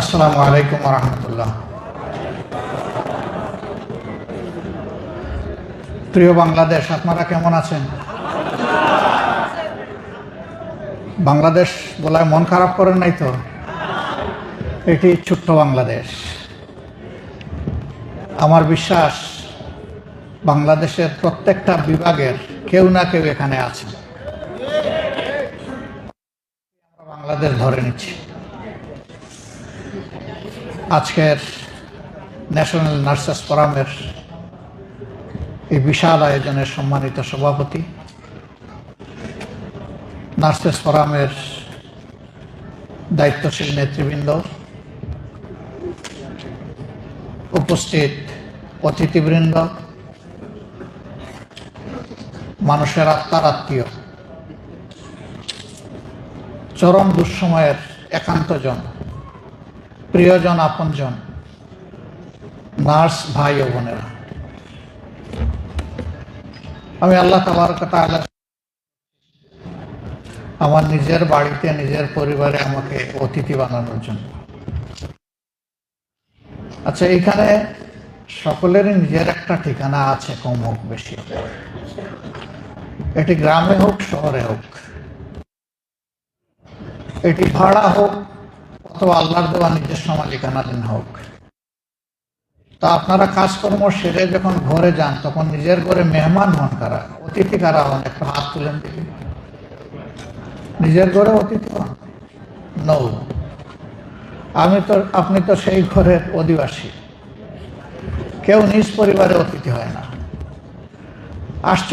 আসসালামু আলাইকুম রহমতুল্লাহ। প্রিয় বাংলাদেশ, আপনারা কেমন আছেন? বাংলাদেশ বলায় মন খারাপ করেন নাই তো? এটি ছোট্ট বাংলাদেশ। আমার বিশ্বাস, বাংলাদেশের প্রত্যেকটা বিভাগের কেউ না কেউ এখানে আছে বাংলাদেশ ধরে নিচ্ছি। আজকের ন্যাশনাল নার্সেস ফোরামের এই বিশাল আয়োজনের সম্মানিত সভাপতি। নার্সেস ফোরামের দায়িত্বশীল নেতৃবৃন্দ। উপস্থিত অতিথিবৃন্দ। মানুষের আত্মার আত্মীয়। চরম দুঃসময়ের একান্তজন প্রিয়জন আপনজন, নার্স ভাই ও বোনেরা। আমি আল্লাহ তাবার কথা আমার নিজের বাড়িতে, নিজের পরিবারে আমাকে অতিথি বানানোর জন্য। আচ্ছা এখানে সকলেরই নিজের একটা ঠিকানা আছে, কম হোক, বেশি এটি গ্রামে হোক, শহরে হোক। এটি ভাড়া হোক অথবা আল্লাহর দেওয়া নিজস্ব মালিকানাধীন হোক। তা আপনারা কাজকর্ম সেরে যখন ঘরে যান, তখন নিজের ঘরে মেহমান হন কারা? অতিথি কারা হন? একটু হাত তুলেন দেখি। নিজের ঘরে অতিথি হন? নৌ আমি তো, আপনি তো সেই ঘরের অধিবাসী। কেউ নিজ পরিবারে অতিথি হয় না। আশ্চর্য